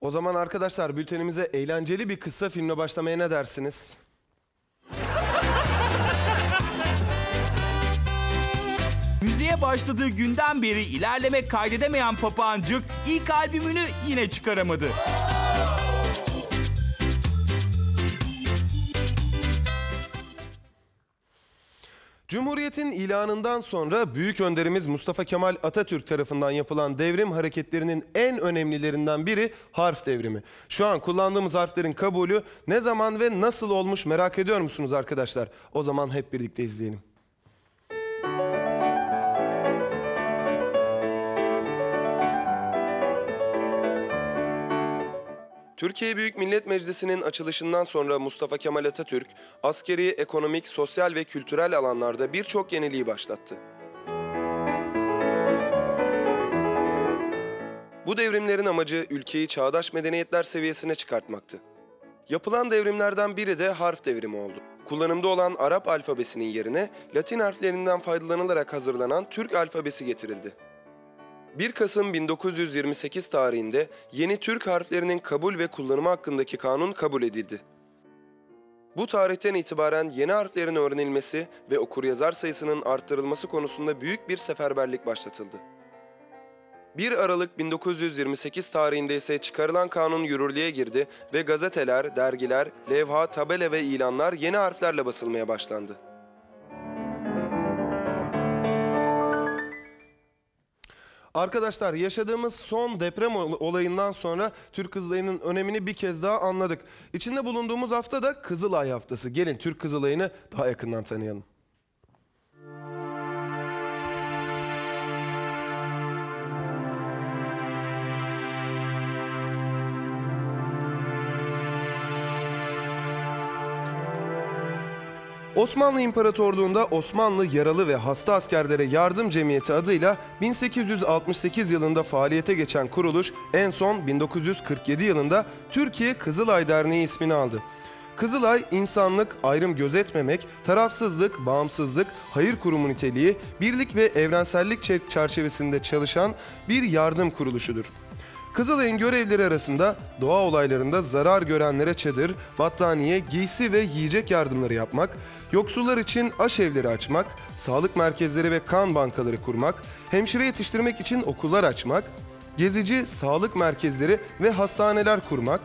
O zaman arkadaşlar bültenimize eğlenceli bir kısa filmle başlamaya ne dersiniz? Müziğe başladığı günden beri ilerleme kaydedemeyen Papağancık ilk albümünü yine çıkaramadı. Cumhuriyetin ilanından sonra büyük önderimiz Mustafa Kemal Atatürk tarafından yapılan devrim hareketlerinin en önemlilerinden biri harf devrimi. Şu an kullandığımız harflerin kabulü ne zaman ve nasıl olmuş merak ediyor musunuz arkadaşlar? O zaman hep birlikte izleyelim. Türkiye Büyük Millet Meclisi'nin açılışından sonra Mustafa Kemal Atatürk, askeri, ekonomik, sosyal ve kültürel alanlarda birçok yeniliği başlattı. Bu devrimlerin amacı ülkeyi çağdaş medeniyetler seviyesine çıkartmaktı. Yapılan devrimlerden biri de harf devrimi oldu. Kullanımda olan Arap alfabesinin yerine Latin harflerinden faydalanılarak hazırlanan Türk alfabesi getirildi. 1 Kasım 1928 tarihinde yeni Türk harflerinin kabul ve kullanımı hakkındaki kanun kabul edildi. Bu tarihten itibaren yeni harflerin öğrenilmesi ve okuryazar sayısının arttırılması konusunda büyük bir seferberlik başlatıldı. 1 Aralık 1928 tarihinde ise çıkarılan kanun yürürlüğe girdi ve gazeteler, dergiler, levha, tabela ve ilanlar yeni harflerle basılmaya başlandı. Arkadaşlar yaşadığımız son deprem ol- olayından sonra Türk Kızılayı'nın önemini bir kez daha anladık. İçinde bulunduğumuz hafta da Kızılay haftası. Gelin Türk Kızılayı'nı daha yakından tanıyalım. Osmanlı İmparatorluğu'nda Osmanlı Yaralı ve Hasta Askerlere Yardım Cemiyeti adıyla 1868 yılında faaliyete geçen kuruluş en son 1947 yılında Türkiye Kızılay Derneği ismini aldı. Kızılay, insanlık, ayrım gözetmemek, tarafsızlık, bağımsızlık, hayır kurumu niteliği, birlik ve evrensellik çe- çerçevesinde çalışan bir yardım kuruluşudur. Kızılay'ın görevleri arasında doğa olaylarında zarar görenlere çadır, battaniye, giysi ve yiyecek yardımları yapmak, yoksullar için aşevleri açmak, sağlık merkezleri ve kan bankaları kurmak, hemşire yetiştirmek için okullar açmak, gezici sağlık merkezleri ve hastaneler kurmak,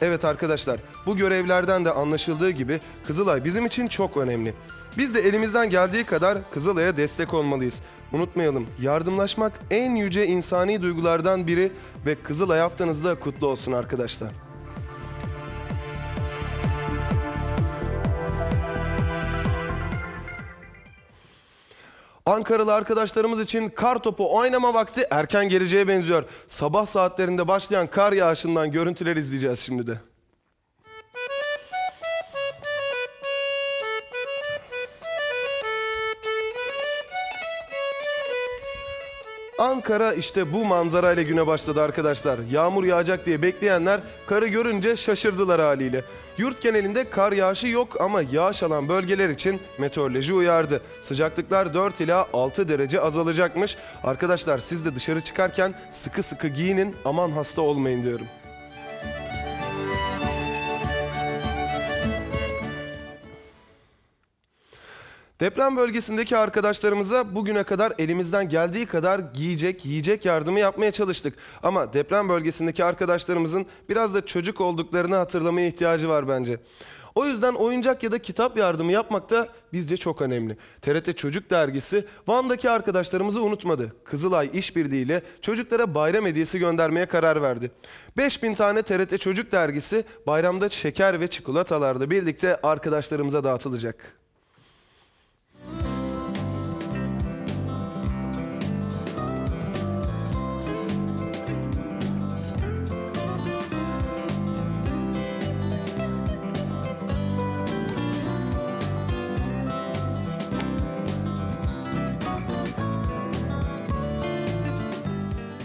Evet arkadaşlar, bu görevlerden de anlaşıldığı gibi Kızılay bizim için çok önemli. Biz de elimizden geldiği kadar Kızılay'a destek olmalıyız. Unutmayalım, yardımlaşmak en yüce insani duygulardan biri ve Kızılay haftanız kutlu olsun arkadaşlar. Ankaralı arkadaşlarımız için kar topu oynama vakti erken geleceğe benziyor. Sabah saatlerinde başlayan kar yağışından görüntüler izleyeceğiz şimdi de. Ankara işte bu manzarayla güne başladı arkadaşlar. Yağmur yağacak diye bekleyenler karı görünce şaşırdılar haliyle. Yurt genelinde kar yağışı yok ama yağış alan bölgeler için meteoroloji uyardı. Sıcaklıklar 4 ila 6 derece azalacakmış. Arkadaşlar siz de dışarı çıkarken sıkı sıkı giyinin aman hasta olmayın diyorum. Deprem bölgesindeki arkadaşlarımıza bugüne kadar elimizden geldiği kadar giyecek, yiyecek yardımı yapmaya çalıştık. Ama deprem bölgesindeki arkadaşlarımızın biraz da çocuk olduklarını hatırlamaya ihtiyacı var bence. O yüzden oyuncak ya da kitap yardımı yapmak da bizce çok önemli. TRT Çocuk Dergisi Van'daki arkadaşlarımızı unutmadı. Kızılay işbirliğiyle çocuklara bayram hediyesi göndermeye karar verdi. 5000 tane TRT Çocuk Dergisi bayramda şeker ve çikolatalarla birlikte arkadaşlarımıza dağıtılacak.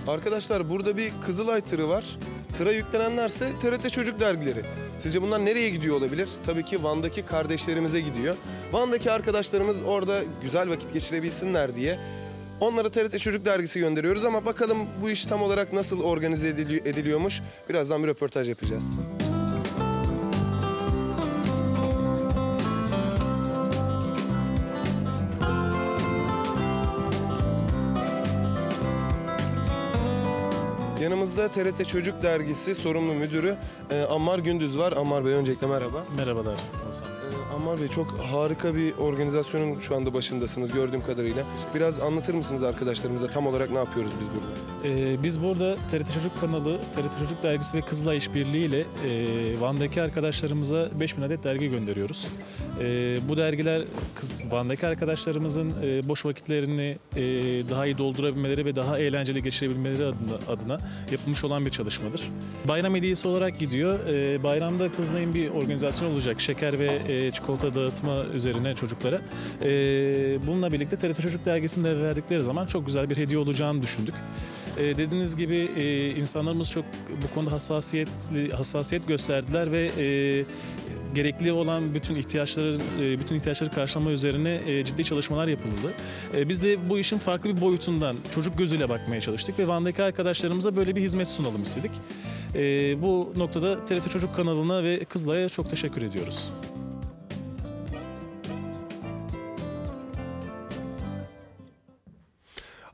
Arkadaşlar burada bir Kızılay tırı var. Tıra yüklenenlerse TRT Çocuk dergileri. Sizce bunlar nereye gidiyor olabilir? Tabii ki Van'daki kardeşlerimize gidiyor. Van'daki arkadaşlarımız orada güzel vakit geçirebilsinler diye Onlara TRT Çocuk Dergisi gönderiyoruz ama bakalım bu iş tam olarak nasıl organize edili- ediliyormuş. Birazdan bir röportaj yapacağız. Yanımızda TRT Çocuk Dergisi sorumlu müdürü e, Ammar Gündüz var. Ammar Bey öncelikle merhaba. Merhabalar. Ee, Ammar Bey çok harika bir organizasyonun şu anda başındasınız gördüğüm kadarıyla. Biraz anlatır mısınız arkadaşlarımıza tam olarak ne yapıyoruz biz burada? Ee, biz burada TRT Çocuk kanalı, TRT Çocuk Dergisi ve Kızılay İşbirliği ile e, Van'daki arkadaşlarımıza 5000 adet dergi gönderiyoruz. E, bu dergiler kız, Van'daki arkadaşlarımızın e, boş vakitlerini e, daha iyi doldurabilmeleri ve daha eğlenceli geçirebilmeleri adına, adına yapılmış olan bir çalışmadır. Bayram hediyesi olarak gidiyor. E, bayramda Kızılay'ın bir organizasyon olacak. Şeker ve e, çikolata dağıtma üzerine çocuklara. E, bununla birlikte TRT Çocuk Dergisi'ni de verdikleri zaman çok güzel bir hediye olacağını düşündük. E, dediğiniz gibi e, insanlarımız çok bu konuda hassasiyetli hassasiyet gösterdiler ve e, gerekli olan bütün ihtiyaçları e, bütün ihtiyaçları karşılama üzerine e, ciddi çalışmalar yapıldı. E, biz de bu işin farklı bir boyutundan çocuk gözüyle bakmaya çalıştık ve Van'daki arkadaşlarımıza böyle bir hizmet sunalım istedik. Bu noktada TRT Çocuk kanalına ve Kızılay'a çok teşekkür ediyoruz.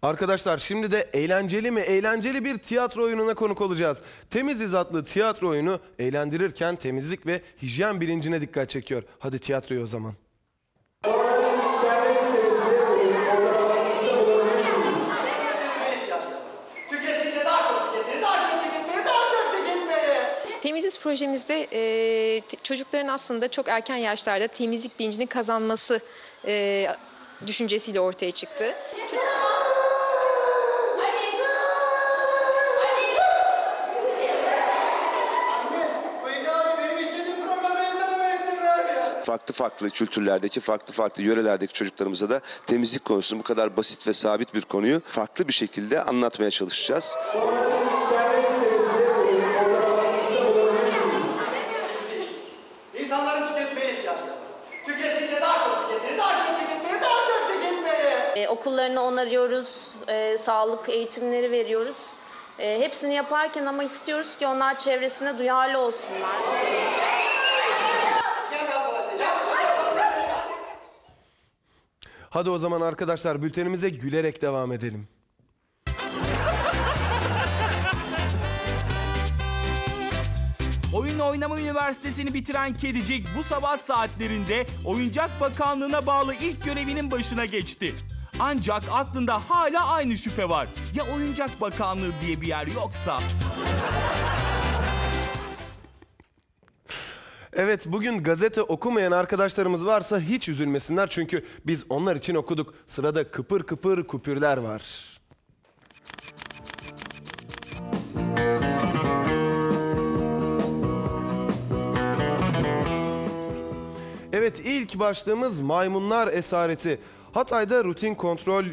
Arkadaşlar şimdi de eğlenceli mi eğlenceli bir tiyatro oyununa konuk olacağız. Temiziz adlı tiyatro oyunu eğlendirirken temizlik ve hijyen bilincine dikkat çekiyor. Hadi tiyatroya o zaman. Temiziz projemizde e, çocukların aslında çok erken yaşlarda temizlik bilincini kazanması e, düşüncesiyle ortaya çıktı. Çocuk- farklı farklı kültürlerdeki, farklı farklı yörelerdeki çocuklarımıza da temizlik konusunu bu kadar basit ve sabit bir konuyu farklı bir şekilde anlatmaya çalışacağız. İnsanların tüketmeye ihtiyaçları var. Tüketince daha çok tüketmeli, daha çok tüketmeli, daha çok tüketmeli. E, okullarını onarıyoruz, e, sağlık eğitimleri veriyoruz. E, hepsini yaparken ama istiyoruz ki onlar çevresine duyarlı olsunlar. Hadi o zaman arkadaşlar bültenimize gülerek devam edelim. Oyun Oynama Üniversitesi'ni bitiren Kedicik bu sabah saatlerinde Oyuncak Bakanlığı'na bağlı ilk görevinin başına geçti. Ancak aklında hala aynı şüphe var. Ya Oyuncak Bakanlığı diye bir yer yoksa? Evet bugün gazete okumayan arkadaşlarımız varsa hiç üzülmesinler çünkü biz onlar için okuduk. Sırada kıpır kıpır kupürler var. Evet ilk başlığımız maymunlar esareti. Hatay'da rutin kontrol,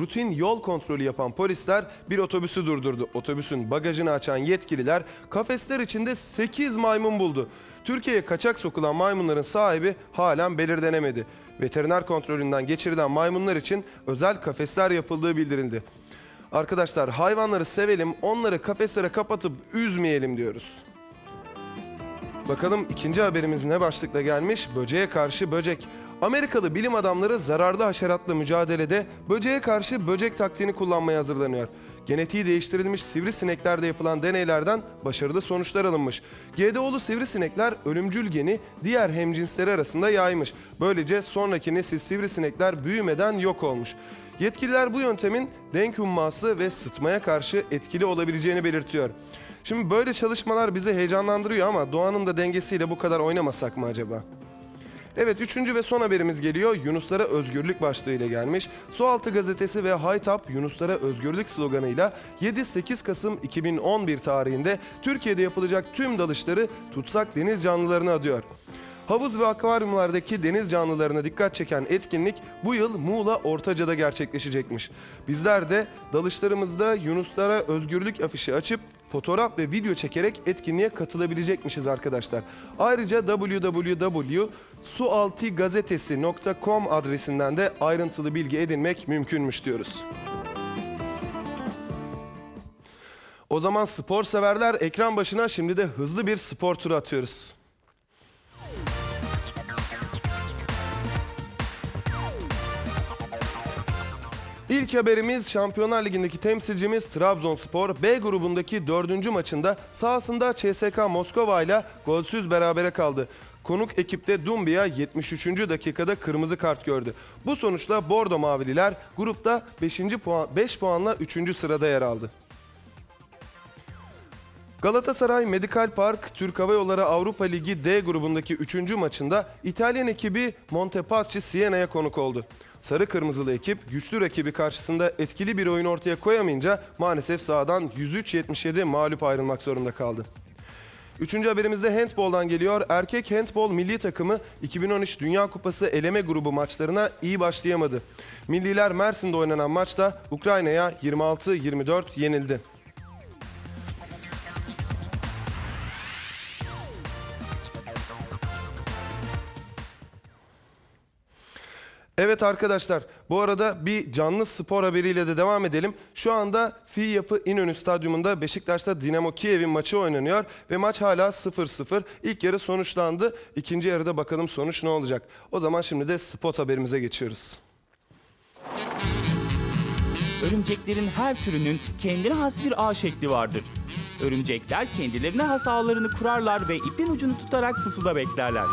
rutin yol kontrolü yapan polisler bir otobüsü durdurdu. Otobüsün bagajını açan yetkililer kafesler içinde 8 maymun buldu. Türkiye'ye kaçak sokulan maymunların sahibi halen belirlenemedi. Veteriner kontrolünden geçirilen maymunlar için özel kafesler yapıldığı bildirildi. Arkadaşlar hayvanları sevelim, onları kafeslere kapatıp üzmeyelim diyoruz. Bakalım ikinci haberimiz ne başlıkla gelmiş? Böceğe karşı böcek. Amerikalı bilim adamları zararlı haşeratla mücadelede böceğe karşı böcek taktiğini kullanmaya hazırlanıyor. Genetiği değiştirilmiş sivrisineklerde yapılan deneylerden başarılı sonuçlar alınmış. GDO'lu sivrisinekler ölümcül geni diğer hemcinsleri arasında yaymış. Böylece sonraki nesil sivrisinekler büyümeden yok olmuş. Yetkililer bu yöntemin denk humması ve sıtmaya karşı etkili olabileceğini belirtiyor. Şimdi böyle çalışmalar bizi heyecanlandırıyor ama doğanın da dengesiyle bu kadar oynamasak mı acaba? Evet üçüncü ve son haberimiz geliyor. Yunuslara özgürlük başlığıyla gelmiş. Sualtı gazetesi ve Haytap Yunuslara özgürlük sloganıyla 7-8 Kasım 2011 tarihinde Türkiye'de yapılacak tüm dalışları tutsak deniz canlılarına adıyor. Havuz ve akvaryumlardaki deniz canlılarına dikkat çeken etkinlik bu yıl Muğla Ortaca'da gerçekleşecekmiş. Bizler de dalışlarımızda Yunuslara özgürlük afişi açıp fotoğraf ve video çekerek etkinliğe katılabilecekmişiz arkadaşlar. Ayrıca www.sualtigazetesi.com adresinden de ayrıntılı bilgi edinmek mümkünmüş diyoruz. O zaman spor severler ekran başına şimdi de hızlı bir spor turu atıyoruz. İlk haberimiz Şampiyonlar Ligi'ndeki temsilcimiz Trabzonspor B grubundaki dördüncü maçında sahasında CSK Moskova ile golsüz berabere kaldı. Konuk ekipte Dumbia 73. dakikada kırmızı kart gördü. Bu sonuçla Bordo Mavililer grupta 5. puan 5 puanla 3. sırada yer aldı. Galatasaray Medikal Park Türk Hava Yolları Avrupa Ligi D grubundaki 3. maçında İtalyan ekibi Montepaschi Siena'ya konuk oldu. Sarı kırmızılı ekip güçlü rakibi karşısında etkili bir oyun ortaya koyamayınca maalesef sahadan 103-77 mağlup ayrılmak zorunda kaldı. Üçüncü haberimizde handboldan geliyor. Erkek handbol milli takımı 2013 Dünya Kupası eleme grubu maçlarına iyi başlayamadı. Milliler Mersin'de oynanan maçta Ukrayna'ya 26-24 yenildi. Evet arkadaşlar bu arada bir canlı spor haberiyle de devam edelim. Şu anda Fi Yapı İnönü Stadyumunda Beşiktaş'ta Dinamo Kiev'in maçı oynanıyor ve maç hala 0-0. İlk yarı sonuçlandı. İkinci yarıda bakalım sonuç ne olacak. O zaman şimdi de spot haberimize geçiyoruz. Örümceklerin her türünün kendine has bir ağ şekli vardır. Örümcekler kendilerine has ağlarını kurarlar ve ipin ucunu tutarak pusuda beklerler.